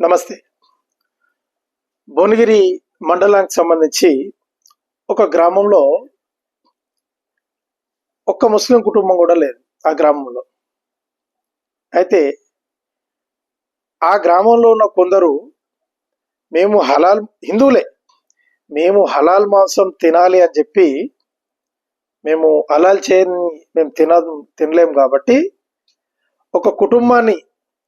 నమస్తే. భువనగిరి మండలానికి సంబంధించి ఒక గ్రామంలో ఒక్క ముస్లిం కుటుంబం కూడా లేదు ఆ గ్రామంలో. అయితే ఆ గ్రామంలో ఉన్న కొందరు మేము హలాల్ హిందువులే మేము హలాల్ మాంసం తినాలి అని చెప్పి మేము హలాల్ చేయని మేము తిన తినలేము కాబట్టి ఒక కుటుంబాన్ని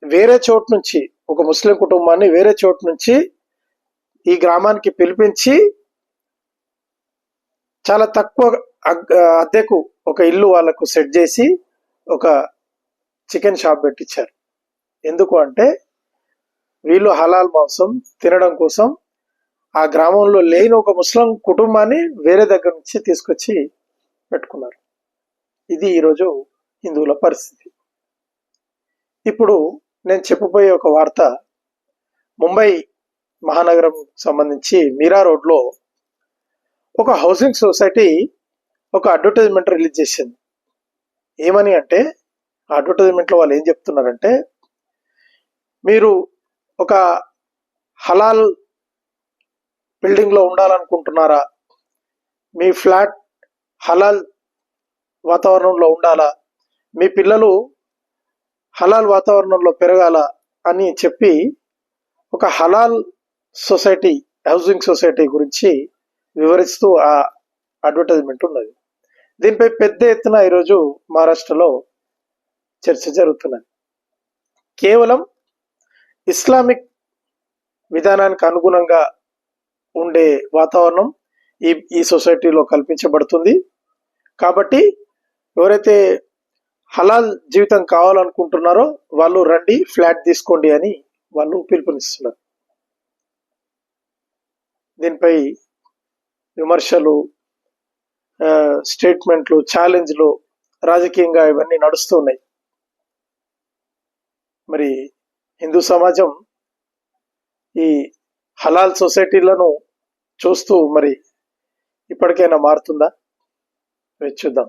వేరే చోటు నుంచి ఒక ముస్లిం కుటుంబాన్ని వేరే చోటు నుంచి ఈ గ్రామానికి పిలిపించి చాలా తక్కువ అగ్- అద్దెకు ఒక ఇల్లు వాళ్ళకు సెట్ చేసి ఒక చికెన్ షాప్ పెట్టించారు ఎందుకు అంటే వీళ్ళు హలాల్ మాంసం తినడం కోసం ఆ గ్రామంలో లేని ఒక ముస్లిం కుటుంబాన్ని వేరే దగ్గర నుంచి తీసుకొచ్చి పెట్టుకున్నారు. ఇది ఈరోజు హిందువుల పరిస్థితి. ఇప్పుడు నేను చెప్పబోయే ఒక వార్త ముంబై మహానగరం సంబంధించి మీరా రోడ్లో ఒక హౌసింగ్ సొసైటీ ఒక అడ్వర్టైజ్మెంట్ రిలీజ్ చేసింది. ఏమని అంటే ఆ అడ్వర్టైజ్మెంట్లో వాళ్ళు ఏం చెప్తున్నారంటే మీరు ఒక హలాల్ బిల్డింగ్లో ఉండాలనుకుంటున్నారా? మీ ఫ్లాట్ హలాల్ వాతావరణంలో ఉండాలా? మీ పిల్లలు హలాల్ వాతావరణంలో పెరగాల అని చెప్పి ఒక హలాల్ సొసైటీ హౌసింగ్ సొసైటీ గురించి వివరిస్తూ ఆ అడ్వర్టైజ్మెంట్ ఉన్నది. దీనిపై పెద్ద ఎత్తున ఈరోజు మహారాష్ట్రలో చర్చ జరుగుతున్నది. కేవలం ఇస్లామిక్ విధానానికి అనుగుణంగా ఉండే వాతావరణం ఈ ఈ సొసైటీలో కల్పించబడుతుంది. కాబట్టి ఎవరైతే హలాల్ జీవితం కావాలనుకుంటున్నారో వాళ్ళు రండి ఫ్లాట్ తీసుకోండి అని వాళ్ళు పిలుపునిస్తున్నారు. దీనిపై విమర్శలు స్టేట్మెంట్లు ఛాలెంజ్లు రాజకీయంగా ఇవన్నీ నడుస్తూ ఉన్నాయి. మరి హిందూ సమాజం ఈ హలాల్ సొసైటీలను చూస్తూ మరి ఇప్పటికైనా మారుతుందా? చూద్దాం.